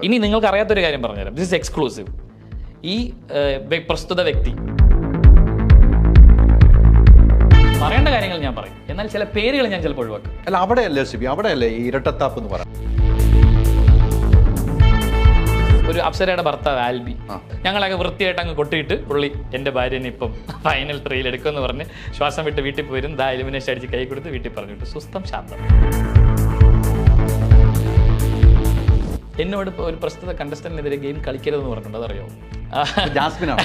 ഇനി നിങ്ങൾക്ക് അറിയാത്തൊരു കാര്യം പറഞ്ഞുതരാം. ദിസ് ഇസ് എക്സ്ക്ലൂസീവ് ഈ പ്രസ്തുത വ്യക്തി. പറയേണ്ട കാര്യങ്ങൾ ഞാൻ പറയും. എന്നാൽ ചില പേരുകൾ ഞാൻ ചിലപ്പോൾ ഒഴിവാക്കും. അല്ല അവിടെയല്ലേ സിബി? അവിടെയല്ലേ ഈ ഇരട്ടത്താപ്പ് എന്ന് പറയാം ഒരു അപ്സരയുടെ ഭർത്താവ് ആൽബി. ഞങ്ങളൊക്കെ വൃത്തിയായിട്ട് അങ്ങ് കൊട്ടിയിട്ട് പുള്ളി എന്റെ ഭാര്യനെ ഇപ്പം ഫൈനൽ ത്രീയിൽ എടുക്കുമെന്ന് പറഞ്ഞ് ശ്വാസം വിട്ട് വീട്ടിൽ പോയിരുന്നു. ദാ എലിമിനേഷൻ അടിച്ച് കൈ കൊടുത്ത് വീട്ടിൽ പറഞ്ഞു വിട്ടു സുസ്ഥം ശാന്തം. എന്നോട് ഇപ്പോൾ ഒരു പ്രസ്തുത കണ്ടസ്റ്റന്റിനെതിരെ ഗെയിം കളിക്കരുതെന്ന് പറഞ്ഞിട്ടുണ്ട്. അതറിയോ? ജാസ്മിനാണ്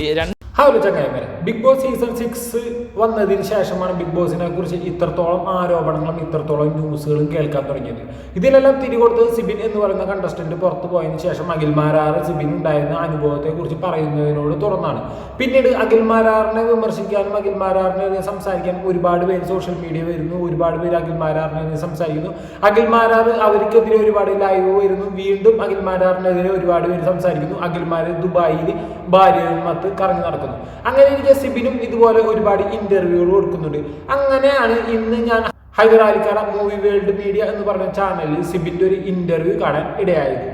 ഈ രണ്ട് ഹലോ ചങ്ങായിമാരെ ബിഗ് ബോസ് സീസൺ സിക്സ് വന്നതിന് ശേഷമാണ് ബിഗ് ബോസിനെ കുറിച്ച് ഇത്രത്തോളം ആരോപണങ്ങളും ഇത്രത്തോളം ന്യൂസുകളും കേൾക്കാൻ തുടങ്ങിയത്. ഇതിലെല്ലാം തിരികൊടുത്തത് സിബിൻ എന്ന് പറയുന്ന കണ്ടസ്റ്റന്റ് പുറത്തു പോയതിന് ശേഷം അഖിൽമാരാർ സിബിൻ ഉണ്ടായിരുന്ന അനുഭവത്തെ കുറിച്ച് പറയുന്നതിനോട് തുറന്നാണ്. പിന്നീട് അഖിൽമാരാറിനെ വിമർശിക്കാനും അഖിൽമാരാറിനെതിരെ സംസാരിക്കാനും ഒരുപാട് പേര് സോഷ്യൽ മീഡിയ വരുന്നു ഒരുപാട് പേര് അഖിൽമാരാറിനെതിരെ സംസാരിക്കുന്നു. അഖിൽമാരാർ അവർക്കെതിരെ ഒരുപാട് ലൈവ് വരുന്നു വീണ്ടും അഖിൽമാരാറിനെതിരെ ഒരുപാട് പേര് സംസാരിക്കുന്നു. അഖിൽമാർ ദുബായിൽ ഭാര്യയുമത്ത് കറങ്ങി നടക്കുന്നു. അങ്ങനെ എനിക്ക് സിബിനും ഇതുപോലെ ഒരുപാട് ഇന്റർവ്യൂകൾ കൊടുക്കുന്നുണ്ട്. അങ്ങനെയാണ് ഇന്ന് ഞാൻ ഹൈദരാലിക്കാട മൂവി വേൾഡ് മീഡിയ എന്ന് പറഞ്ഞ ചാനലിൽ സിബിന്റെ ഒരു ഇന്റർവ്യൂ കാണാൻ ഇടയായത്.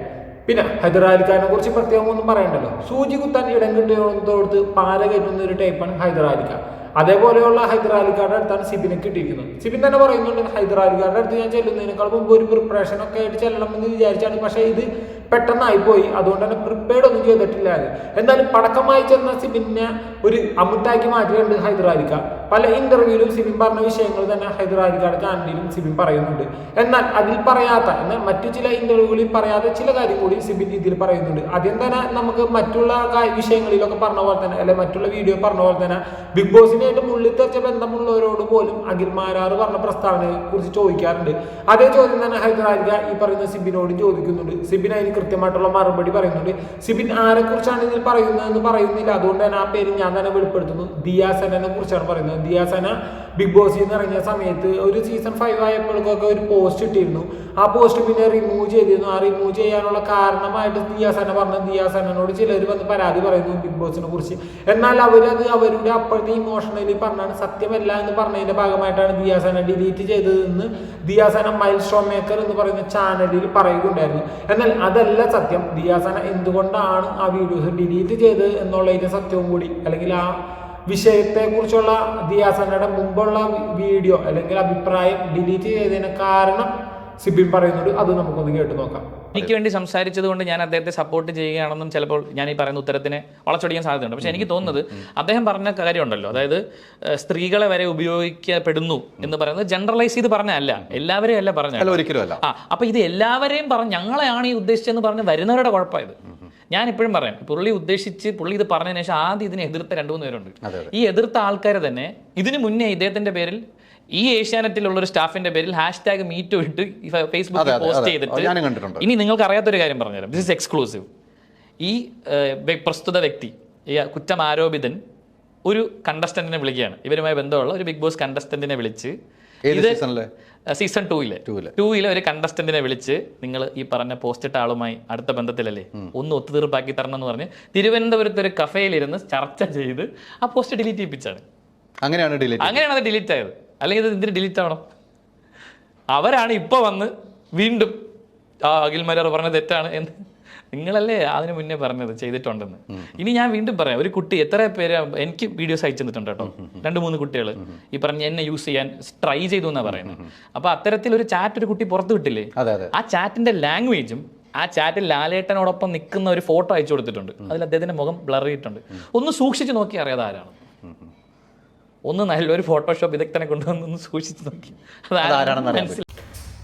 പിന്നെ ഹൈദരാലിക്കാരനെ കുറിച്ച് പ്രത്യേകം ഒന്നും പറയണ്ടല്ലോ. സൂചി കുത്താൻ ഇടം കിട്ടിയോടത്ത് പാല കയറ്റുന്ന ഒരു ടൈപ്പാണ് ഹൈദരാലിക്ക അതേപോലെയുള്ള ഹൈദരാലിക്കാരുടെ അടുത്താണ് സിബിനെ കിട്ടിയിരിക്കുന്നത്. സിബിൻ തന്നെ പറയുന്നുണ്ട് ഹൈദരാലിക്കാരുടെ അടുത്ത് ഞാൻ ചെല്ലുന്നതിനേക്കാൾ മുമ്പ് ഒരു പ്രിപ്പറേഷൻ ഒക്കെ ആയിട്ട് ചെല്ലണമെന്ന് വിചാരിച്ചാണ്. പക്ഷേ ഇത് പെട്ടെന്നായി പോയി. അതുകൊണ്ട് തന്നെ പ്രിപ്പയർഡ് ഒന്നും ചെയ്തിട്ടില്ല. എന്നാലും പടക്കമായി ചെന്ന സിബിനെ ഒരു അമുട്ടാക്കി മാറ്റിയിട്ടുണ്ട് ഹൈദരാലിക്ക പല ഇന്റർവ്യൂവിലും സിബിൻ പറഞ്ഞ വിഷയങ്ങൾ തന്നെ ഹൈദരാലിക്കയുടെ ചാനലിലും സിബിൻ പറയുന്നുണ്ട്. എന്നാൽ അതിൽ പറയാത്ത എന്നാൽ മറ്റു ചില ഇന്റർവ്യൂകളിൽ പറയാത്ത ചില കാര്യം കൂടി സിബിൻ ഇതിൽ പറയുന്നുണ്ട്. ആദ്യം തന്നെ നമുക്ക് മറ്റുള്ള വിഷയങ്ങളിലൊക്കെ പറഞ്ഞ പോലെ തന്നെ അല്ലെ മറ്റുള്ള വീഡിയോ പറഞ്ഞ പോലെ തന്നെ ബിഗ് ബോസിനായിട്ട് മുള്ളിൽ പോലും അഖിൽമാരാറ് പറഞ്ഞ പ്രസ്താവനയെ കുറിച്ച് ചോദിക്കാറുണ്ട്. അതേ ചോദ്യം തന്നെ ഹൈദരാലിക ഈ പറയുന്ന സിബിനോട് ചോദിക്കുന്നുണ്ട്. സിബിൻ അതിന് കൃത്യമായിട്ടുള്ള മറുപടി പറയുന്നുണ്ട്. സിബിൻ ആരെ കുറിച്ചാണ് ഇതിൽ പറയുന്നതെന്ന് പറയുന്നില്ല. അതുകൊണ്ട് തന്നെ ആ പേര് ഞാൻ തന്നെ വെളിപ്പെടുത്തുന്നു. ദിയാസനെ കുറിച്ചാണ് പറയുന്നത്. ദിയാസന ബിഗ് ബോസ് നിന്ന് ഇറങ്ങിയ സമയത്ത് ഒരു സീസൺ ഫൈവ് ആയപ്പോഴൊക്കെ ഒരു പോസ്റ്റ് ഇട്ടിരുന്നു. ആ പോസ്റ്റ് പിന്നെ റിമൂവ് ചെയ്തിരുന്നു. ആ റിമൂവ് ചെയ്യാനുള്ള കാരണമായിട്ട് ദിയാസന പറഞ്ഞു. ദിയാസനോട് ചിലർ വന്ന് പരാതി പറയുന്നു ബിഗ് ബോസിനെ കുറിച്ച്. എന്നാൽ അവരത് അവരുടെ അപ്പോഴത്തെ ഇമോഷണലി പറഞ്ഞാണ് സത്യമല്ല എന്ന് പറഞ്ഞതിന്റെ ഭാഗമായിട്ടാണ് ദിയാസന ഡിലീറ്റ് ചെയ്തതെന്ന് ദിയാസന മൈൽ സ്റ്റോൺ മേക്കർ എന്ന് പറയുന്ന ചാനലിൽ പറയുകയുണ്ടായിരുന്നു. എന്നാൽ അതല്ല സത്യം. ദിയാസന എന്തുകൊണ്ടാണ് ആ വീഡിയോസ് ഡിലീറ്റ് ചെയ്തത് എന്നുള്ളതിന്റെ സത്യവും കൂടി അല്ലെങ്കിൽ ആ വിഷയത്തെക്കുറിച്ചുള്ള ദിയാസനയുടെ മുമ്പുള്ള വീഡിയോ അല്ലെങ്കിൽ അഭിപ്രായം ഡിലീറ്റ് ചെയ്തതിന് കാരണം സിബിൻ പറയുന്നുണ്ട്. അത് നമുക്കൊന്ന് കേട്ട് നോക്കാം. എനിക്ക് വേണ്ടി സംസാരിച്ചത് കൊണ്ട് ഞാൻ അദ്ദേഹത്തെ സപ്പോർട്ട് ചെയ്യുകയാണെന്നും ചിലപ്പോൾ ഞാൻ ഈ പറയുന്ന ഉത്തരത്തിനെ വളച്ചൊടിക്കാൻ സാധ്യതയുണ്ട്. പക്ഷെ എനിക്ക് തോന്നുന്നത് അദ്ദേഹം പറഞ്ഞ കാര്യമുണ്ടല്ലോ. അതായത് സ്ത്രീകളെ വരെ ഉപയോഗിക്കപ്പെടുന്നു എന്ന് പറയുന്നത് ജനറലൈസ് ചെയ്ത് പറഞ്ഞല്ല എല്ലാവരെയും അല്ല പറഞ്ഞ ഒരിക്കലും ആ അപ്പൊ ഇത് എല്ലാവരെയും പറഞ്ഞു ഞങ്ങളെയാണ് ഈ ഉദ്ദേശിച്ചെന്ന് പറഞ്ഞ് വരുന്നവരുടെ കുഴപ്പമായത്. ഞാൻ ഇപ്പോഴും പറയാം പുള്ളി ഉദ്ദേശിച്ച് പുള്ളി ഇത് പറഞ്ഞതിന് ശേഷം ആദ്യം ഇതിനെ എതിർത്ത രണ്ടു മൂന്ന് പേരുണ്ട് ഈ എതിർത്ത ആൾക്കാരെ തന്നെ ഇതിനു മുന്നേ ഇദ്ദേഹത്തിന്റെ പേരിൽ ഈ ഏഷ്യാനെറ്റിലുള്ള ഒരു സ്റ്റാഫിന്റെ പേരിൽ ഹാഷ് ടാഗ് മീറ്റു ഇട്ട് ഫേസ്ബുക്കിൽ പോസ്റ്റ്. ചെയ്തിട്ട്. ഇനി നിങ്ങൾക്ക് അറിയാത്തൊരു കാര്യം പറഞ്ഞുതരാം. ദിസ് ഇസ് എക്സ്ക്ലൂസീവ് ഈ പ്രസ്തുത വ്യക്തി ഈ കുറ്റം ആരോപിതൻ ഒരു കണ്ടസ്റ്റന്റിനെ വിളിക്കുകയാണ്. ഇവരുമായി ബന്ധമുള്ള ഒരു ബിഗ് ബോസ് കണ്ടസ്റ്റന്റിനെ വിളിച്ച് സീസൺ ടൂയിലെ. ടൂയിലെ ഒരു കണ്ടസ്റ്റന്റിനെ വിളിച്ച് നിങ്ങൾ ഈ പറഞ്ഞ പോസ്റ്റ് ഇട്ട ആളുമായി അടുത്ത ബന്ധത്തിലല്ലേ? ഒന്ന് ഒത്തുതീർപ്പാക്കി തരണം എന്ന് പറഞ്ഞ് തിരുവനന്തപുരത്ത് ഒരു കഫേയിലിരുന്ന് ചർച്ച ചെയ്ത് ആ പോസ്റ്റ് ഡിലീറ്റ് ചെയ്യിപ്പിച്ചാണ്. അങ്ങനെയാണ് ഡിലീറ്റ് അങ്ങനെയാണ് അത് ഡിലീറ്റ് ആയത്. അല്ലെങ്കിൽ ഇത് ഇതിന് ഡിലീറ്റ് ആവണം. അവരാണ് ഇപ്പൊ വന്ന് വീണ്ടും ആ അഖിൽ മലർ പറഞ്ഞത് തെറ്റാണ് എന്ന് നിങ്ങളല്ലേ അതിന് മുന്നേ പറഞ്ഞത് ചെയ്തിട്ടുണ്ടെന്ന്. ഇനി ഞാൻ വീണ്ടും പറയാം ഒരു കുട്ടി എത്ര പേര് എനിക്ക് വീഡിയോസ് അയച്ചു തന്നിട്ടുണ്ട് കേട്ടോ. രണ്ട് മൂന്ന് കുട്ടികൾ ഈ പറഞ്ഞ എന്നെ യൂസ് ചെയ്യാൻ ട്രൈ ചെയ്തു എന്നാ പറയുന്നത്. അപ്പൊ അത്തരത്തിൽ ഒരു ചാറ്റ് ഒരു കുട്ടി പുറത്തു വിട്ടില്ലേ? ആ ചാറ്റിന്റെ ലാംഗ്വേജും ആ ചാറ്റിൽ ലാലേട്ടനോടൊപ്പം നിൽക്കുന്ന ഒരു ഫോട്ടോ അയച്ചു കൊടുത്തിട്ടുണ്ട്. അതിൽ അദ്ദേഹത്തിന്റെ മുഖം ബ്ലർ ചെയ്തിട്ടുണ്ട്. ഒന്ന് സൂക്ഷിച്ചു നോക്കി അറിയാതെ ആരാണ് ഒന്ന് നല്ലൊരു ഫോട്ടോഷോപ്പ് വിദഗ്ധനെ കൊണ്ടുവന്ന് സൂക്ഷിച്ചു നോക്കി. അതാരാണെന്ന് അറിയാൻ മനസ്സിലായി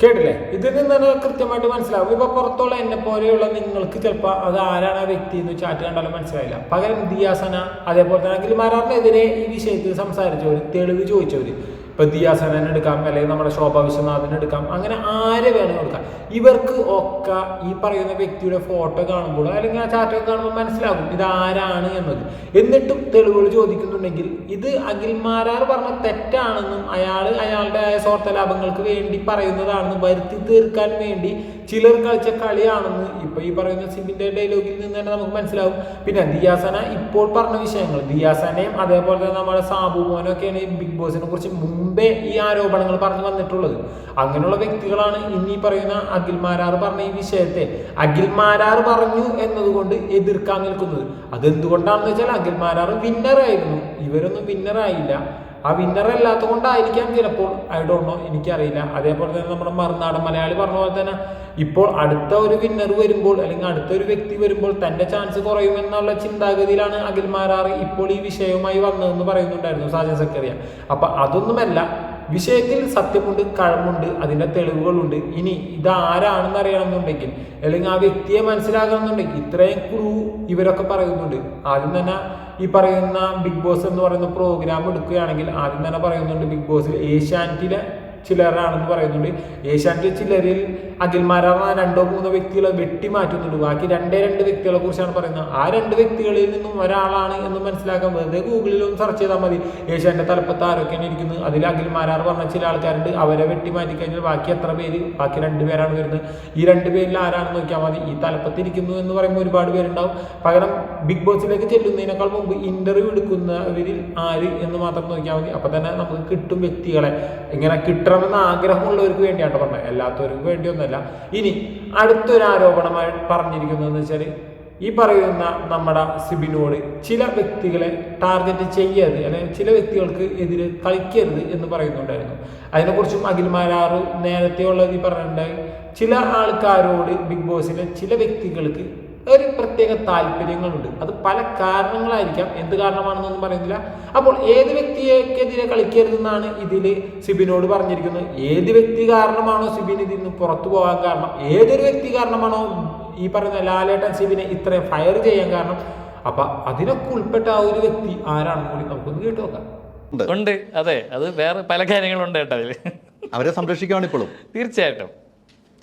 കേട്ടില്ലേ? ഇതിൽ നിന്ന് തന്നെ കൃത്യമായിട്ട് മനസ്സിലാവും. ഇപ്പൊ പുറത്തുള്ള എന്നെ പോലെയുള്ള നിങ്ങൾക്ക് ചിലപ്പോൾ അത് ആരാണ് ആ വ്യക്തി എന്ന് ചാറ്റ് കണ്ടാലും മനസ്സിലായില്ല. പകരം ദിയാസന അതേപോലെ തന്നെ അഖിൽ മാരാറിനെതിരെ ഈ വിഷയത്തിൽ സംസാരിച്ചവർ തെളിവ് ചോദിച്ചവർ ഇപ്പൊ ദിയാസനെ എടുക്കാം അല്ലെങ്കിൽ നമ്മുടെ ശോഭ വിശ്വനാഥിനെ എടുക്കാം അങ്ങനെ ആരെ വേണമെങ്കിൽ എടുക്കാം. ഇവർക്ക് ഒക്കെ ഈ പറയുന്ന വ്യക്തിയുടെ ഫോട്ടോ കാണുമ്പോൾ അല്ലെങ്കിൽ ആ ചാറ്റൊക്കെ കാണുമ്പോൾ മനസ്സിലാകും ഇത് ആരാണ് എന്നത്. എന്നിട്ടും തെളിവുകൾ ചോദിക്കുന്നുണ്ടെങ്കിൽ ഇത് അഖിൽമാരാർ പറഞ്ഞ തെറ്റാണെന്നും അയാൾ അയാളുടെ സ്വാർത്ഥ ലാഭങ്ങൾക്ക് വേണ്ടി പറയുന്നതാണെന്നും വരുത്തി തീർക്കാൻ വേണ്ടി ചിലർ കളിച്ച കളിയാണെന്ന് ഇപ്പൊ ഈ പറയുന്ന സിബിന്റെ ഡയലോഗിൽ നിന്ന് തന്നെ നമുക്ക് മനസ്സിലാവും. പിന്നെ ദിയാസന ഇപ്പോൾ പറഞ്ഞ വിഷയങ്ങൾ ദിയാസനയും അതേപോലെ തന്നെ നമ്മുടെ സാബു മോനും ഒക്കെയാണ് ബിഗ് ബോസിനെ കുറിച്ച് മുമ്പേ ഈ ആരോപണങ്ങൾ പറഞ്ഞു വന്നിട്ടുള്ളത്. അങ്ങനെയുള്ള വ്യക്തികളാണ് ഇനി പറയുന്ന അഖിൽ മാരാർ പറഞ്ഞ ഈ വിഷയത്തെ. അഖിൽ മാരാർ പറഞ്ഞു എന്നതുകൊണ്ട് എതിർക്കാൻ നിൽക്കുന്നത്. അതെന്തുകൊണ്ടാണെന്ന് വെച്ചാൽ അഖിൽ മാരാർ വിന്നറായിരുന്നു ഇവരൊന്നും വിന്നറായില്ല ആ വിന്നർ അല്ലാത്ത കൊണ്ടായിരിക്കാം ചിലപ്പോൾ. ഐ ഡോണ്ട് നോ എനിക്കറിയില്ല. അതേപോലെ തന്നെ നമ്മുടെ മറുനാടൻ മലയാളി പറഞ്ഞ പോലെ തന്നെ ഇപ്പോൾ അടുത്ത ഒരു വിന്നർ വരുമ്പോൾ അല്ലെങ്കിൽ അടുത്ത ഒരു വ്യക്തി വരുമ്പോൾ തന്റെ ചാൻസ് കുറയുമെന്നുള്ള ചിന്താഗതിയിലാണ് അഖിൽ മാരാർ ഇപ്പോൾ ഈ വിഷയവുമായി വന്നതെന്ന് പറയുന്നുണ്ടായിരുന്നു സാജൻ സക്കറിയ. അപ്പൊ അതൊന്നുമല്ല. വിഷയത്തിൽ സത്യമുണ്ട് കഴമുണ്ട് അതിന്റെ തെളിവുകളുണ്ട്. ഇനി ഇത് ആരാണെന്ന് അറിയണമെന്നുണ്ടെങ്കിൽ അല്ലെങ്കിൽ ആ വ്യക്തിയെ മനസ്സിലാകണമെന്നുണ്ടെങ്കിൽ ഇത്രയും ക്രൂ ഇവരൊക്കെ പറയുന്നുണ്ട്. ആദ്യം തന്നെ ഈ പറയുന്ന ബിഗ് ബോസ് എന്ന് പറയുന്ന പ്രോഗ്രാം എടുക്കുകയാണെങ്കിൽ ആദ്യം തന്നെ പറയുന്നുണ്ട് ബിഗ് ബോസിൽ ഏഷ്യാനെറ്റിലെ ചിലരാണെന്ന് പറയുന്നുണ്ട്. ഏഷ്യാനെറ്റിലെ ചിലരിൽ അഖിൽമാരാണ് രണ്ടോ മൂന്നോ വ്യക്തികളെ വെട്ടി മാറ്റുന്നുണ്ട് ബാക്കി രണ്ടേ രണ്ട് വ്യക്തികളെ കുറിച്ചാണ് പറയുന്നത്. ആ രണ്ട് വ്യക്തികളിൽ നിന്നും ഒരാളാണ് എന്ന് മനസ്സിലാക്കാൻ വെറുതെ ഗൂഗിളിൽ ഒന്ന് സെർച്ച് ചെയ്താൽ മതി. ഏഷ്യാന്റെ തലപ്പത്ത് ആരൊക്കെയാണ് ഇരിക്കുന്നത്? അതിൽ അഖിൽമാരാർ പറഞ്ഞ ചില ആൾക്കാരുണ്ട്. അവരെ വെട്ടി മാറ്റി കഴിഞ്ഞാൽ ബാക്കി എത്ര പേര്? ബാക്കി രണ്ട് പേരാണ് വരുന്നത്. ഈ രണ്ട് പേരിൽ ആരാണെന്ന് നോക്കിയാൽ മതി. ഈ തലപ്പത്ത് ഇരിക്കുന്നു എന്ന് പറയുമ്പോൾ ഒരുപാട് പേരുണ്ടാവും. പകരം ബിഗ് ബോസിലേക്ക് ചെല്ലുന്നതിനേക്കാൾ മുമ്പ് ഇന്റർവ്യൂ എടുക്കുന്നവരിൽ ആര് എന്ന് മാത്രം നോക്കിയാൽ മതി. അപ്പൊ തന്നെ നമുക്ക് കിട്ടും വ്യക്തികളെ. ഇങ്ങനെ കിട്ടണമെന്ന് ആഗ്രഹമുള്ളവർക്ക് വേണ്ടിയാണ് പറഞ്ഞത്. എല്ലാത്തവർക്ക് വേണ്ടിയൊന്നല്ല ഇനി അടുത്തൊരു ആരോപണമായി പറഞ്ഞിരിക്കുന്നതെന്ന് വെച്ചാൽ ഈ പറയുന്ന നമ്മുടെ സിബിനോട് ചില വ്യക്തികളെ ടാർഗറ്റ് ചെയ്യരുത് അല്ലെങ്കിൽ ചില വ്യക്തികൾക്ക് എതിരെ കളിക്കരുത് എന്ന് പറയുന്നുണ്ടായിരുന്നു. അതിനെക്കുറിച്ചും അഖിൽമാരാറ് നേരത്തെ ഉള്ളത് ഈ പറഞ്ഞിട്ടുണ്ടായി. ചില ആൾക്കാരോട് ബിഗ് ബോസിലെ ചില വ്യക്തികൾക്ക് ഒരു പ്രത്യേക താല്പര്യങ്ങളുണ്ട്. അത് പല കാരണങ്ങളായിരിക്കാം. എന്ത് കാരണമാണെന്നൊന്നും പറയുന്നില്ല. അപ്പോൾ ഏത് വ്യക്തിയെക്കെതിരെ കളിക്കരുതെന്നാണ് ഇതിൽ സിബിനോട് പറഞ്ഞിരിക്കുന്നത്. ഏത് വ്യക്തി കാരണമാണോ സിബിൻ ഇതിൽ നിന്ന് പുറത്തു പോകാൻ കാരണം? ഏതൊരു വ്യക്തി കാരണമാണോ ഈ പറയുന്ന ലാലേട്ടൻ സിബിനെ ഇത്രയും ഫയർ ചെയ്യാൻ കാരണം? അപ്പൊ അതിനൊക്കെ ഉൾപ്പെട്ട ആ ഒരു വ്യക്തി ആരാണെന്ന് കൂടി നമുക്കൊന്ന് കേട്ടു നോക്കാം. ഉണ്ട്. അതെ. അത് വേറെ പല കാര്യങ്ങളുണ്ട് കേട്ടോ അതിൽ അവരെ സംരക്ഷിക്കുകയാണ് ഇപ്പോഴും തീർച്ചയായിട്ടും.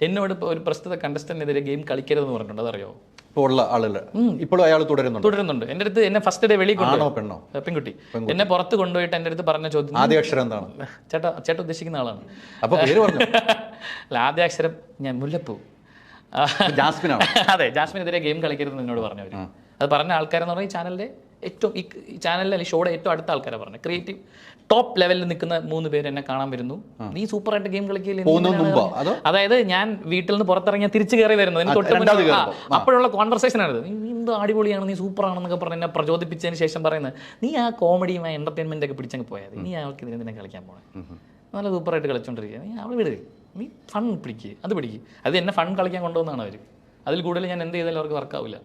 എന്നോട് ഇപ്പോൾ ഒരു പ്രസ്തുത കണ്ടസ്റ്റന്റിനെതിരെ ഗെയിം കളിക്കരുതെന്ന് പറഞ്ഞിട്ടുണ്ട്. അതറിയോ? ഇപ്പോൾ ഉള്ള ആളുകൾ ഇപ്പോഴും അയാൾ തുടരുന്നുണ്ട്? തുടരുന്നുണ്ട്. എന്റെ അടുത്ത് എന്നെ ഫസ്റ്റ് ഡേ വെളിയിൽ ആണോ പെണ്ണോ? പെൺകുട്ടി. എന്നെ പുറത്ത് കൊണ്ടുപോയിട്ട് എന്റെ അടുത്ത് പറഞ്ഞ ചോദ്യം ആദ്യ അക്ഷരം എന്താണ്? ചേട്ടാ ചേട്ടാ ഉദ്ദേശിക്കുന്ന ആളാണ്. അപ്പൊ പേര് പറഞ്ഞു? അല്ല ആദ്യ അക്ഷരം ഞാൻ മുല്ലപ്പൂ. ആ, ജാസ്മിനാണ്? അതെ ജാസ്മിനെതിരെ ഗെയിം കളിക്കരുത് എന്നോട് പറഞ്ഞവർ അത് പറഞ്ഞ ആൾക്കാരെന്ന് പറഞ്ഞാൽ ഈ ചാനലിന്റെ ഏറ്റവും ഈ ചാനലിൽ അല്ലെങ്കിൽ ഷോയുടെ ഏറ്റവും അടുത്ത ആൾക്കാരെ പറഞ്ഞു ക്രിയേറ്റീവ് ടോപ്പ് ലെവലിൽ നിൽക്കുന്ന മൂന്ന് പേര് എന്നെ കാണാൻ വരുന്നു. നീ സൂപ്പർ ആയിട്ട് ഗെയിം കളിക്കില്ലേ? അതായത് ഞാൻ വീട്ടിൽ നിന്ന് പുറത്തിറങ്ങിയ തിരിച്ചു കയറി വരുന്നത് എനിക്ക് തൊട്ട് ആ, അപ്പോഴുള്ള കോൺവെർസേഷൻ ആണ് നീ എന്ത് അടിപൊളിയാണ് നീ സൂപ്പറാണെന്നൊക്കെ പറഞ്ഞ് എന്നെ പ്രചോദിപ്പിച്ചതിന് ശേഷം പറയുന്നത്. നീ ആ കോമഡിയും എന്റർടൈൻമെന്റ് ഒക്കെ പിടിച്ചങ്ങ് പോയത് നീ അവൾക്ക് ഇതിനെ കളിക്കാൻ പോണേ? നല്ല സൂപ്പറായിട്ട് കളിച്ചോണ്ടിരിക്കുക നീ അവൾ വിടുക നീ ഫൺ പിടിക്കുക അത് പിടിക്കുക അത് എന്നെ ഫൺ കളിക്കാൻ കൊണ്ടുവന്നാണ് അവർ അതിൽ കൂടുതൽ ഞാൻ എന്ത് ചെയ്താലും അവർക്ക് വർക്കാവില്ല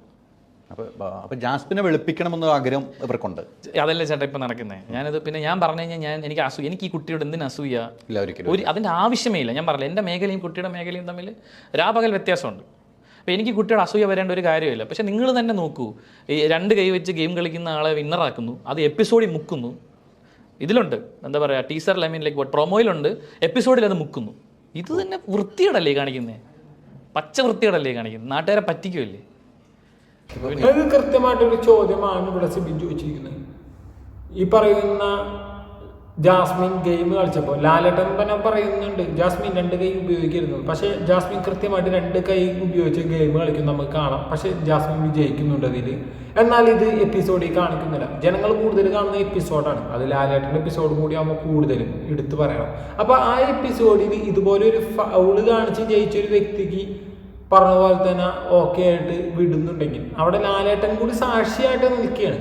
അപ്പൊ അപ്പോൾ ജാസ്മിനെ വെളുപ്പിക്കണമെന്ന ആഗ്രഹം ഇവർക്കുണ്ട്. അതല്ലേ ചേട്ടാ ഇപ്പം നടക്കുന്നത് ഞാനത് പിന്നെ ഞാൻ പറഞ്ഞു കഴിഞ്ഞാൽ ഞാൻ എനിക്ക് അസൂയ എനിക്ക് ഈ കുട്ടിയോട് എന്തിനു അസൂയ? ഇല്ല ഒരിക്കലും ഒരു അതിന്റെ ആവശ്യമേ ഇല്ല ഞാൻ പറഞ്ഞു എന്റെ മേഖലയും കുട്ടിയുടെ മേഖലയും തമ്മിൽ രാപകൽ വ്യത്യാസമുണ്ട്. അപ്പോൾ എനിക്ക് കുട്ടിയുടെ അസൂയ വരേണ്ട ഒരു കാര്യമില്ല. പക്ഷേ നിങ്ങൾ തന്നെ നോക്കൂ. ഈ രണ്ട് കൈ വെച്ച് ഗെയിം കളിക്കുന്ന ആളെ വിന്നറാക്കുന്നു അത് എപ്പിസോഡിൽ മുക്കുന്നു. ഇതിലുണ്ട്. എന്താ പറയുക ടീസർ ലൈമിനിലേക്ക് ലൈക്ക് പ്രൊമോയിലുണ്ട് എപ്പിസോഡിൽ അത് മുക്കുന്നു. ഇത് തന്നെ വൃത്തിയോടല്ലേ കാണിക്കുന്നത് പച്ച വൃത്തിയോടല്ലേ കാണിക്കുന്നത് നാട്ടുകാരെ പറ്റിക്കുമല്ലേ അത് കൃത്യമായിട്ടൊരു ചോദ്യമാണ് ഇവിടെ സിബിൻ ചോദിച്ചിരിക്കുന്നത്. ഈ പറയുന്ന ജാസ്മിൻ ഗെയിം കളിച്ചപ്പോൾ ലാലട്ടൻ തന്നെ പറയുന്നുണ്ട് ജാസ്മിൻ രണ്ട് കൈ ഉപയോഗിക്കരുത്. പക്ഷേ ജാസ്മിൻ കൃത്യമായിട്ട് രണ്ട് കൈ ഉപയോഗിച്ച് ഗെയിം കളിക്കും നമുക്ക് കാണാം. പക്ഷേ ജാസ്മിൻ വിജയിക്കുന്നുണ്ട് അതിൽ എന്നാൽ ഇത് എപ്പിസോഡിൽ കാണിക്കുന്നില്ല. ജനങ്ങൾ കൂടുതൽ കാണുന്ന എപ്പിസോഡാണ് അത് ലാലേട്ടന്റെ എപ്പിസോഡ് കൂടി ആകുമ്പോൾ കൂടുതലും എടുത്തു പറയണം. അപ്പോൾ ആ എപ്പിസോഡിൽ ഇതുപോലെ ഒരു ഫൗൾ കാണിച്ച് ജയിച്ച ഒരു വ്യക്തിക്ക് പറഞ്ഞ പോലെ തന്നെ ഓക്കെ ആയിട്ട് വിടുന്നുണ്ടെങ്കിൽ. അവിടെ ലാലേട്ടൻ കൂടി സാക്ഷിയായിട്ട് നിൽക്കുകയാണ്.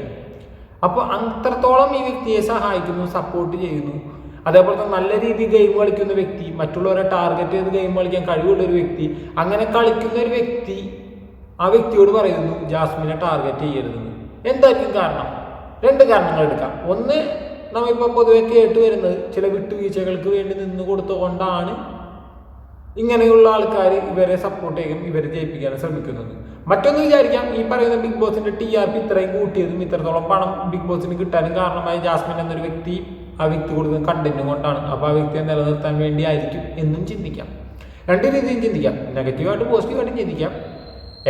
അപ്പോൾ അത്രത്തോളം ഈ വ്യക്തിയെ സഹായിക്കുന്നു സപ്പോർട്ട് ചെയ്യുന്നു. അതേപോലെ തന്നെ നല്ല രീതിയിൽ ഗെയിം കളിക്കുന്ന വ്യക്തി മറ്റുള്ളവരെ ടാർഗറ്റ് ചെയ്ത് ഗെയിം കളിക്കാൻ കഴിവുള്ള ഒരു വ്യക്തി അങ്ങനെ കളിക്കുന്ന ഒരു വ്യക്തി ആ വ്യക്തിയോട് പറയുന്നു ജാസ്മിനെ ടാർഗറ്റ് ചെയ്യരുതെന്ന്. എന്തായിരിക്കും കാരണം? രണ്ട് കാരണങ്ങൾ എടുക്കാം. ഒന്ന് നമ്മളിപ്പോൾ പൊതുവെ കേട്ട് വരുന്നത് ചില വിട്ടുവീഴ്ചകൾക്ക് വേണ്ടി നിന്ന് കൊടുത്തുകൊണ്ടാണ് ഇങ്ങനെയുള്ള ആൾക്കാർ ഇവരെ സപ്പോർട്ട് ചെയ്യും ഇവരെ ജയിപ്പിക്കാൻ ശ്രമിക്കുന്നത്. മറ്റൊന്ന് വിചാരിക്കാം ഈ പറയുന്ന ബിഗ് ബോസിന്റെ ടി ആർ പി ഇത്രയും കൂട്ടിയതും ഇത്രത്തോളം പണം ബിഗ് ബോസിന് കിട്ടാനും കാരണമായ ജാസ്മിൻ എന്നൊരു വ്യക്തി ആ വ്യക്തി കൊടുക്കുന്ന കണ്ടന്റും കൊണ്ടാണ്. അപ്പോൾ ആ വ്യക്തിയെ നിലനിർത്താൻ വേണ്ടി ആയിരിക്കും എന്നും ചിന്തിക്കാം. രണ്ട് രീതിയും ചിന്തിക്കാം. നെഗറ്റീവായിട്ടും പോസിറ്റീവായിട്ടും ചിന്തിക്കാം.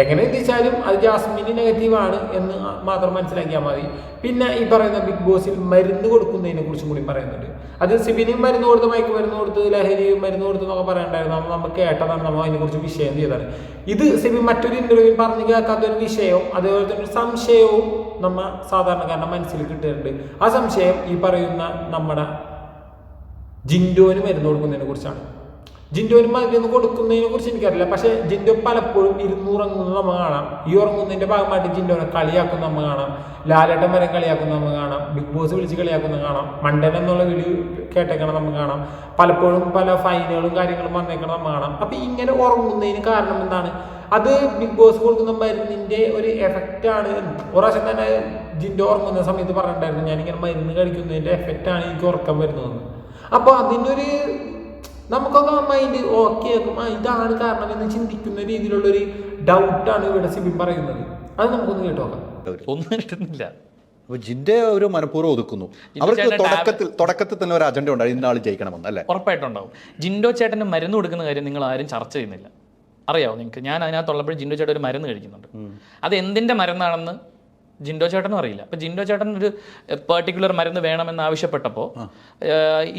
എങ്ങനെ എത്തിച്ചാലും അത് ജാസ്മിന് നെഗറ്റീവാണ് എന്ന് മാത്രം മനസ്സിലാക്കിയാൽ മതി. പിന്നെ ഈ പറയുന്ന ബിഗ് ബോസിൽ മരുന്ന് കൊടുക്കുന്നതിനെ കുറിച്ചും കൂടി പറയുന്നുണ്ട്. അത് സിബിനും മരുന്ന് കൊടുത്ത് മയക്ക് മരുന്ന് കൊടുത്ത് ലഹരി മരുന്ന് കൊടുത്ത് എന്നൊക്കെ പറയണ്ടായിരുന്നു. നമ്മൾ നമ്മൾ കേട്ടതാണ് നമ്മൾ അതിനെക്കുറിച്ച് വിഷയം ചെയ്തതാണ്. ഇത് സിബി മറ്റൊരു ഇന്റർവ്യൂ പറഞ്ഞു കേൾക്കാത്ത ഒരു വിഷയവും അതേപോലെ തന്നെ ഒരു സംശയവും നമ്മ സാധാരണക്കാരന്റെ മനസ്സിൽ കിട്ടാറുണ്ട് ആ സംശയം ഈ പറയുന്ന നമ്മുടെ ജിൻഡോന് മരുന്ന് കൊടുക്കുന്നതിനെ കുറിച്ചാണ്. ജിൻഡോന് മരുന്ന് കൊടുക്കുന്നതിനെ കുറിച്ച് എനിക്കറിയില്ല. പക്ഷേ ജിൻഡോ പലപ്പോഴും ഇരുന്നുറങ്ങുന്നത് നമ്മൾ കാണാം. ഈ ഉറങ്ങുന്നതിന്റെ ഭാഗമായിട്ട് ജിൻഡോനെ കളിയാക്കുന്ന നമ്മൾ കാണാം. ലാലേട്ടൻ വരെ കളിയാക്കുന്ന നമ്മൾ കാണാം. ബിഗ് ബോസ് വിളിച്ച് കളിയാക്കുന്ന കാണാം. മണ്ടൻ എന്നുള്ള വീഡിയോ കേട്ടേക്കണം നമുക്ക് കാണാം. പലപ്പോഴും പല ഫൈനുകളും കാര്യങ്ങളും വന്നേക്കണം നമ്മൾ കാണാം. അപ്പൊ ഇങ്ങനെ ഉറങ്ങുന്നതിന് കാരണം എന്താണ്? അത് ബിഗ് ബോസ് കൊടുക്കുന്ന മരുന്നിന്റെ ഒരു എഫക്റ്റ് ആണ് ഒരു പ്രാവശ്യം തന്നെ ജിൻഡോ ഉറങ്ങുന്ന സമയത്ത് പറഞ്ഞിട്ടുണ്ടായിരുന്നു ഞാനിങ്ങനെ മരുന്ന് കഴിക്കുന്നതിന്റെ ആണ് എനിക്ക് ഉറക്കം വരുന്നതെന്ന്. അപ്പോൾ അതിനൊരു നമുക്കൊക്കെ മൈൻഡ് ഓക്കെ ആക്കും ആ ഇതാണ് കാരണം എന്ന് ചിന്തിക്കുന്ന രീതിയിലുള്ളൊരു ഡൗട്ടാണ് ഇവിടെ സിബിൻ പറയുന്നത്. അത് നമുക്കൊന്ന് കേട്ടോക്കാം ഒന്നും കിട്ടുന്നില്ല ജിന്റെ ഒരു മനഃപൂർവം ഒതുക്കുന്നു. അവർക്ക് തുടക്കത്തിൽ തുടക്കത്തിൽ തന്നെ ഒരു അജണ്ട ഉണ്ടായി. ഇന്ന ആൾ ജയിക്കണമെന്ന് അല്ലേ? ഉറപ്പായിട്ടുണ്ടാവും. ജിൻഡോ ചേട്ടന് മരുന്ന് കൊടുക്കുന്ന കാര്യം നിങ്ങൾ ആരും ചർച്ച ചെയ്യുന്നില്ല. അറിയാവോ നിങ്ങൾക്ക്? ഞാൻ അതിനകത്തുള്ളപ്പോഴും ജിൻഡോ ചേട്ടൻ ഒരു മരുന്ന് കഴിക്കുന്നുണ്ട്. അത് എന്തിന്റെ മരുന്നാണെന്ന് ജിൻഡോ ചേട്ടനും അറിയില്ല. അപ്പൊ ജിൻഡോ ചേട്ടൻ ഒരു പെർട്ടിക്കുലർ മരുന്ന് വേണമെന്ന് ആവശ്യപ്പെട്ടപ്പോൾ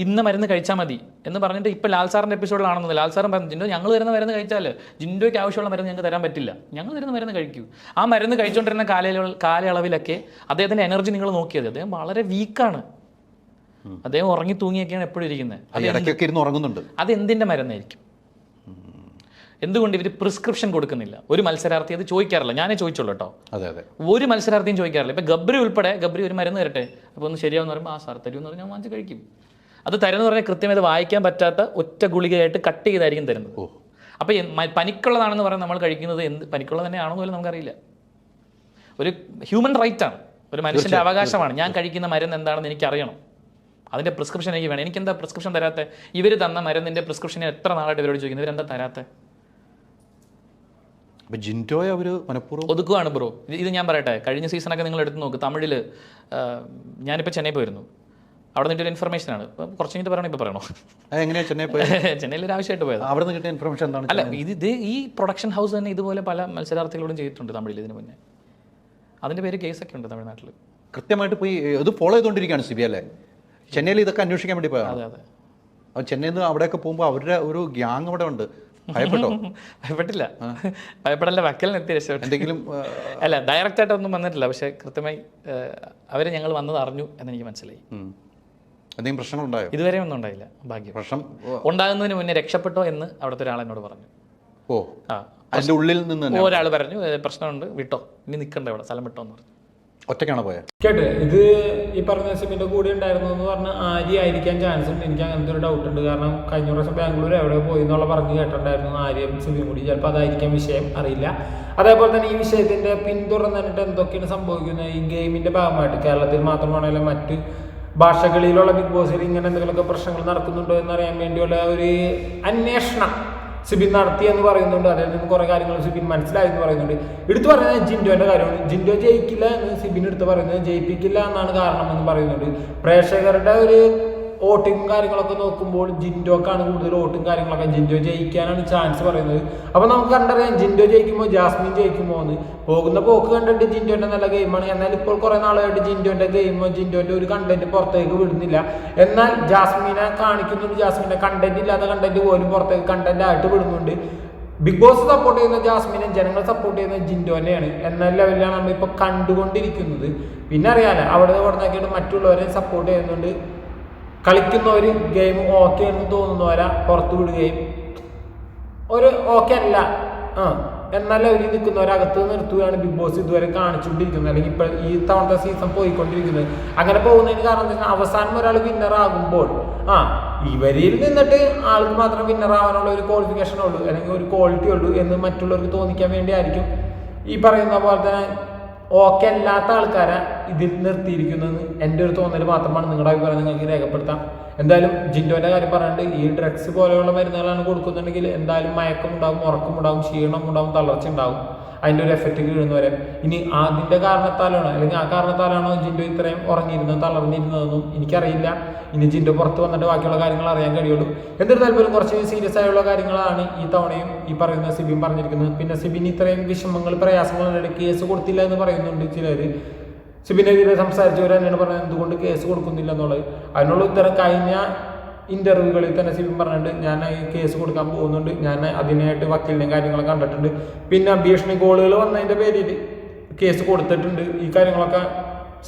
ഇന്ന് മരുന്ന് കഴിച്ചാൽ മതി എന്ന് പറഞ്ഞിട്ട് ഇപ്പൊ ലാൽ സാറിന്റെ എപ്പിസോഡിലാണെന്ന് ലാൽ സാറും പറഞ്ഞു ജിൻഡോ ഞങ്ങൾ തരുന്ന മരുന്ന് കഴിച്ചാൽ ജിൻഡോയ്ക്ക് ആവശ്യമുള്ള മരുന്ന് ഞങ്ങൾക്ക് തരാൻ പറ്റില്ല. ഞങ്ങൾ തരുന്ന മരുന്ന് കഴിക്കൂ. ആ മരുന്ന് കഴിച്ചുകൊണ്ടിരുന്ന കാലയളവ് കാലയളവിലൊക്കെ അദ്ദേഹത്തിന്റെ എനർജി നിങ്ങൾ നോക്കിയത്. അദ്ദേഹം വളരെ വീക്കാണ് അദ്ദേഹം ഉറങ്ങി തൂങ്ങിയൊക്കെയാണ് എപ്പോഴും ഇരിക്കുന്നത്. അത് എന്തിന്റെ മരുന്നായിരിക്കും? എന്തുകൊണ്ട് ഇവർ പ്രിസ്ക്രിപ്ഷൻ കൊടുക്കുന്നില്ല? ഒരു മത്സരാർത്ഥി അത് ചോദിക്കാറില്ല. ഞാനേ ചോദിച്ചുള്ളൂ കേട്ടോ. അതെ അതെ. ഒരു മത്സരാർത്ഥിയും ചോദിക്കാറില്ല. ഇപ്പൊ ഗബ്രി ഉൾപ്പെടെ ഗബ്രി ഒരു മരുന്ന് തരട്ടെ? അപ്പോൾ ഒന്ന് ശരിയാവെന്ന് പറയുമ്പോൾ ആ സാർ തരുമെന്ന് പറഞ്ഞാൽ ഞാൻ വാങ്ങിച്ച് കഴിക്കും. അത് തരുമെന്ന് പറഞ്ഞാൽ കൃത്യമായിട്ട് വായിക്കാൻ പറ്റാത്ത ഒറ്റ ഗുളികയായിട്ട് കട്ട് ചെയ്തായിരിക്കും തരുന്നത്. ഓ. അപ്പോൾ പനിക്കുള്ളതാണെന്ന് പറഞ്ഞാൽ നമ്മൾ കഴിക്കുന്നത് എന്ത് പനിക്കുള്ളത് തന്നെയാണോ പോലും നമുക്കറിയില്ല. ഒരു ഹ്യൂമൻ റൈറ്റ് ആണ്. ഒരു മനുഷ്യന്റെ അവകാശമാണ്. ഞാൻ കഴിക്കുന്ന മരുന്ന് എന്താണെന്ന് എനിക്ക് അറിയണം അതിന്റെ പ്രിസ്ക്രിപ്ഷൻ എനിക്ക് വേണം. എനിക്ക് എന്താ പ്രിസ്ക്രിപ്ഷൻ തരാത്ത? ഇവർ തന്ന മരുന്നിന്റെ പ്രിസ്ക്രിപ്ഷൻ എത്ര നാളായിട്ട് ഇവരോട് ചോദിക്കുന്നത് ഇവരെന്താ തരാത്ത? അപ്പൊ ജിന്റോയെ അവർ മനഃപൂർവം ഒതുക്കുവാണ് ബ്രോ. ഇത് ഞാൻ പറയട്ടെ. കഴിഞ്ഞ സീസണൊക്കെ നിങ്ങൾ എടുത്ത് നോക്ക്. തമിഴിൽ ഞാനിപ്പോൾ ചെന്നൈ പോയിരുന്നു. അവിടെ നിന്നിട്ട് ഒരു ഇൻഫർമേഷൻ ആണ്. കുറച്ച് കഴിഞ്ഞിട്ട് പറയണം? ഇപ്പോൾ പറയണോ? എങ്ങനെയാണ് ചെന്നൈ പോയത്? ചെന്നൈയിൽ ഒരു ആവശ്യമായിട്ട് പോയത്. അവിടെ നിന്ന് കിട്ടിയ ഇൻഫർമേഷൻ എന്താണ് അല്ല ഇത് ഇത് ഈ പ്രൊഡക്ഷൻ ഹൗസ് തന്നെ ഇതുപോലെ പല മത്സരാർത്ഥികളോടും ചെയ്തിട്ടുണ്ട് തമിഴിൽ ഇതിന് മുന്നേ. അതിന്റെ പേര് കേസൊക്കെ ഉണ്ട് തമിഴ്നാട്ടിൽ കൃത്യമായിട്ട് പോയി ഇത് ഫോളോ ചെയ്തുകൊണ്ടിരിക്കുകയാണ് സി ബി അല്ലേ? ചെന്നൈയിൽ ഇതൊക്കെ അന്വേഷിക്കാൻ വേണ്ടി പോയതാണ്? അതെ അതെ. അപ്പോൾ ചെന്നൈയിൽ നിന്ന് അവിടെയൊക്കെ പോകുമ്പോൾ അവരുടെ ഒരു ഗ്യാങ് അവിടെ ഉണ്ട്. ഭയപ്പെട്ടോ? ഭയപ്പെട്ടില്ല. ഭയപ്പെടല്ല വക്കലിന് എത്തി രക്ഷപ്പെട്ടു എന്തെങ്കിലും അല്ല ഡയറക്റ്റ് ആയിട്ടൊന്നും വന്നിട്ടില്ല. പക്ഷെ കൃത്യമായി അവർ ഞങ്ങൾ വന്നത് അറിഞ്ഞു എന്ന് എനിക്ക് മനസ്സിലായി. എന്തെങ്കിലും പ്രശ്നങ്ങളുണ്ടായോ? ഇതുവരെ ഒന്നും ഉണ്ടായില്ല ഭാഗ്യം. പ്രശ്നം ഉണ്ടാകുന്നതിന് മുന്നേ രക്ഷപ്പെട്ടോ എന്ന് അവിടുത്തെ ഒരാൾ എന്നോട് പറഞ്ഞു. ഓ. ആ. അതിന്റെ ഉള്ളിൽ നിന്ന് ഒരാൾ പറഞ്ഞു പ്രശ്നമുണ്ട് വിട്ടോ. ഇനി നിൽക്കണ്ട ഇവിടെ സ്ഥലം വിട്ടോ എന്ന് പറഞ്ഞു. ഒറ്റയ്ക്കാണ് പോയത് കേട്ടെ ഇത് ഈ പറഞ്ഞ സിമിന്റെ കൂടെ ഉണ്ടായിരുന്നു എന്ന് പറഞ്ഞ ആര്യ ആയിരിക്കാൻ ചാൻസ് ഉണ്ട്. എനിക്ക് അങ്ങനത്തെ ഒരു ഡൗട്ട് ഉണ്ട്. കാരണം കഴിഞ്ഞ പ്രാവശ്യം ബാംഗ്ലൂർ എവിടെ പോയി എന്നുള്ള പറഞ്ഞ് കേട്ടിട്ടുണ്ടായിരുന്നു ആര്യം സിമി കൂടി. ചിലപ്പോൾ അതായിരിക്കാം വിഷയം അറിയില്ല. അതേപോലെ തന്നെ ഈ വിഷയത്തിന്റെ പിന്തുടർന്നിട്ട് എന്തൊക്കെയാണ് സംഭവിക്കുന്നത്? ഈ ഗെയിമിന്റെ ഭാഗമായിട്ട് കേരളത്തിൽ മാത്രമാണെങ്കിലും മറ്റ് ഭാഷകളിലുള്ള ബിഗ് ബോസിൽ ഇങ്ങനെ എന്തെങ്കിലുമൊക്കെ പ്രശ്നങ്ങൾ നടക്കുന്നുണ്ടോ എന്നറിയാൻ വേണ്ടിയുള്ള ഒരു അന്വേഷണം സിബിൻ നടത്തി എന്ന് പറയുന്നുണ്ട്. അതിൽ നിന്ന് കുറെ കാര്യങ്ങൾ സിബിൻ മനസ്സിലായി എന്ന് പറയുന്നുണ്ട്. എടുത്തു പറയുന്നത് ജിൻഡോന്റെ കാര്യമാണ്. ജിൻഡോ ജയിക്കില്ല എന്ന് സിബിൻ എടുത്ത് പറയുന്നത് ജയിപ്പിക്കില്ല എന്നാണ് കാരണം എന്ന് പറയുന്നുണ്ട്. പ്രേക്ഷകരുടെ ഒരു വോട്ടിങ്ങും കാര്യങ്ങളൊക്കെ നോക്കുമ്പോൾ ജിൻഡോക്കാണ് കൂടുതൽ വോട്ടും കാര്യങ്ങളൊക്കെ. ജിൻഡോ ജയിക്കാനാണ് ചാൻസ് പറയുന്നത്. അപ്പൊ നമുക്ക് കണ്ടറിയാം ജിൻഡോ ജയിക്കുമ്പോൾ ജാസ്മിൻ ജയിക്കുമോ എന്ന്. പോകുന്ന പോക്ക് കണ്ടിട്ട് ജിൻഡോന്റെ നല്ല ഗെയിമാണ് എന്നാൽ ഇപ്പോൾ കുറെ നാളായിട്ട് ജിൻഡോന്റെ ഗെയിമോ ജിൻഡോന്റെ ഒരു കണ്ടന്റ് പുറത്തേക്ക് വിടുന്നില്ല. എന്നാൽ ജാസ്മിനെ കാണിക്കുന്നുണ്ട്. ജാസ്മിന്റെ കണ്ടന്റ് ഇല്ലാത്ത കണ്ടന്റ് പോലും പുറത്തേക്ക് കണ്ടന്റ് ആയിട്ട് വിടുന്നുണ്ട്. ബിഗ് ബോസ് സപ്പോർട്ട് ചെയ്യുന്ന ജാസ്മിനെ ജനങ്ങൾ സപ്പോർട്ട് ചെയ്യുന്ന ജിൻഡോനെയാണ് എന്ന ലെവലിലാണ് നമ്മൾ ഇപ്പോൾ കണ്ടുകൊണ്ടിരിക്കുന്നത്. പിന്നെ അറിയാലോ അവിടെ ഇവിടെ നിന്നൊക്കെയാണ് മറ്റുള്ളവരെ സപ്പോർട്ട് ചെയ്യുന്നുണ്ട്. കളിക്കുന്നവർ ഗെയിം ഓക്കെ എന്ന് തോന്നുന്നവരെ പുറത്തു വിടുകയും. ഒരു ഓക്കെ അല്ല. ആ എന്നാൽ അവർ നിൽക്കുന്നവരകത്ത് നിർത്തുകയാണ് ബിഗ് ബോസ് ഇതുവരെ കാണിച്ചുകൊണ്ടിരിക്കുന്നത്. അല്ലെങ്കിൽ ഇപ്പൊ ഈ തവണത്തെ സീസൺ പോയിക്കൊണ്ടിരിക്കുന്നത്. അങ്ങനെ പോകുന്നതിന് കാരണം എന്താ അവസാനം ഒരാൾ വിന്നർ ആകുമ്പോൾ ആ ഇവരിൽ നിന്നിട്ട് ആൾക്ക് മാത്രം വിന്നർ ആവാനുള്ള ഒരു ക്വാളിഫിക്കേഷൻ ഉള്ളൂ. അല്ലെങ്കിൽ ഒരു ക്വാളിറ്റി ഉള്ളൂ എന്ന് മറ്റുള്ളവർക്ക് തോന്നിക്കാൻ വേണ്ടിയായിരിക്കും ഈ പറയുന്ന പോലെ തന്നെ ഓക്കെ അല്ലാത്ത ആൾക്കാരെ ഇതിൽ നിർത്തിയിരിക്കുന്നത്. എന്റെ ഒരു തോന്നൽ മാത്രമാണ് നിങ്ങളുടെ അഭിപ്രായം നിങ്ങൾക്ക് രേഖപ്പെടുത്താം. എന്തായാലും ജിൻഡോന്റെ കാര്യം പറഞ്ഞിട്ട് ഈ ഡ്രഗ്സ് പോലെയുള്ള മരുന്നുകളാണ് കൊടുക്കുന്നുണ്ടെങ്കിൽ എന്തായാലും മയക്കം ഉണ്ടാകും ഉറക്കം ഉണ്ടാകും ക്ഷീണം ഉണ്ടാകും തളർച്ച ഉണ്ടാകും അതിന്റെ ഒരു എഫക്റ്റ് കീഴുന്നവരെ ഇനി അതിന്റെ കാരണത്താലാണോ അല്ലെങ്കിൽ ആ കാരണത്താലാണോ ജിൻഡോ ഇത്രയും ഉറങ്ങിയിരുന്നത് തളർന്നിരുന്നതെന്നും എനിക്കറിയില്ല. ഇനി ജിൻഡോ പുറത്ത് വന്നിട്ട് ബാക്കിയുള്ള കാര്യങ്ങൾ അറിയാൻ കഴിയുള്ളൂ. എന്നിരുന്നാൽ പോലും കുറച്ച് സീരിയസ് ആയുള്ള കാര്യങ്ങളാണ് ഈ തവണയും ഈ പറയുന്ന സിബിൻ പറഞ്ഞിരിക്കുന്നത്. പിന്നെ സിബിൻ ഇത്രയും വിഷമങ്ങൾ പ്രയാസങ്ങൾ കേസ് കൊടുത്തില്ല എന്ന് പറയുന്നുണ്ട് ചിലർ സിബിനെതിരെ സംസാരിച്ചവർ തന്നെയാണ് പറഞ്ഞത് എന്തുകൊണ്ട് കേസ് കൊടുക്കുന്നില്ല എന്നുള്ളത്. അതിനുള്ള ഉത്തരം കഴിഞ്ഞ ഇന്റർവ്യൂകളിൽ തന്നെ സിബിൻ പറഞ്ഞിട്ടുണ്ട് ഞാൻ കേസ് കൊടുക്കാൻ പോകുന്നുണ്ട്. ഞാൻ അതിനായിട്ട് വക്കീലിനെയും കാര്യങ്ങളൊക്കെ കണ്ടിട്ടുണ്ട്. പിന്നെ ഭീഷണി കോളുകൾ വന്നതിന്റെ പേരിൽ കേസ് കൊടുത്തിട്ടുണ്ട്. ഈ കാര്യങ്ങളൊക്കെ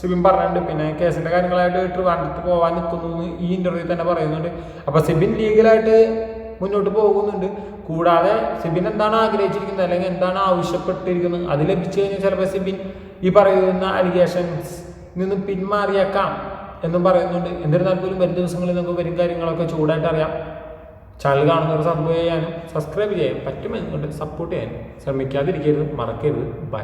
സിബിൻ പറഞ്ഞിട്ടുണ്ട്. പിന്നെ കേസിന്റെ കാര്യങ്ങളായിട്ട് ട്രിവാൻഡ്രത്ത് പോകാൻ നിൽക്കുന്നു എന്ന് ഈ ഇന്റർവ്യൂ തന്നെ പറയുന്നുണ്ട്. അപ്പോൾ സിബിൻ ലീഗലായിട്ട് മുന്നോട്ട് പോകുന്നുണ്ട്. കൂടാതെ സിബിൻ എന്താണ് ആഗ്രഹിച്ചിരിക്കുന്നത് അല്ലെങ്കിൽ എന്താണ് ആവശ്യപ്പെട്ടിരിക്കുന്നത്? അത് ലഭിച്ചു കഴിഞ്ഞാൽ ചിലപ്പോൾ സിബിൻ ഈ പറയുന്ന അലിഗേഷൻസ് നിന്ന് പിന്മാറിയേക്കാം. എന്നും പറയുന്നുണ്ട്. എന്നിരുന്നാൽ പോലും വരും ദിവസങ്ങളിൽ നമുക്ക് വരും കാര്യങ്ങളൊക്കെ ചൂടായിട്ട് അറിയാം. ചാനൽ കാണുന്നവർ സബ്സ്ക്രൈബ് ചെയ്യാനും സബ്സ്ക്രൈബ് ചെയ്യാനും പറ്റുമെന്നുകൊണ്ട് സപ്പോർട്ട് ചെയ്യാനും ശ്രമിക്കാതിരിക്കരുത്. മറക്കരുത്. ബൈ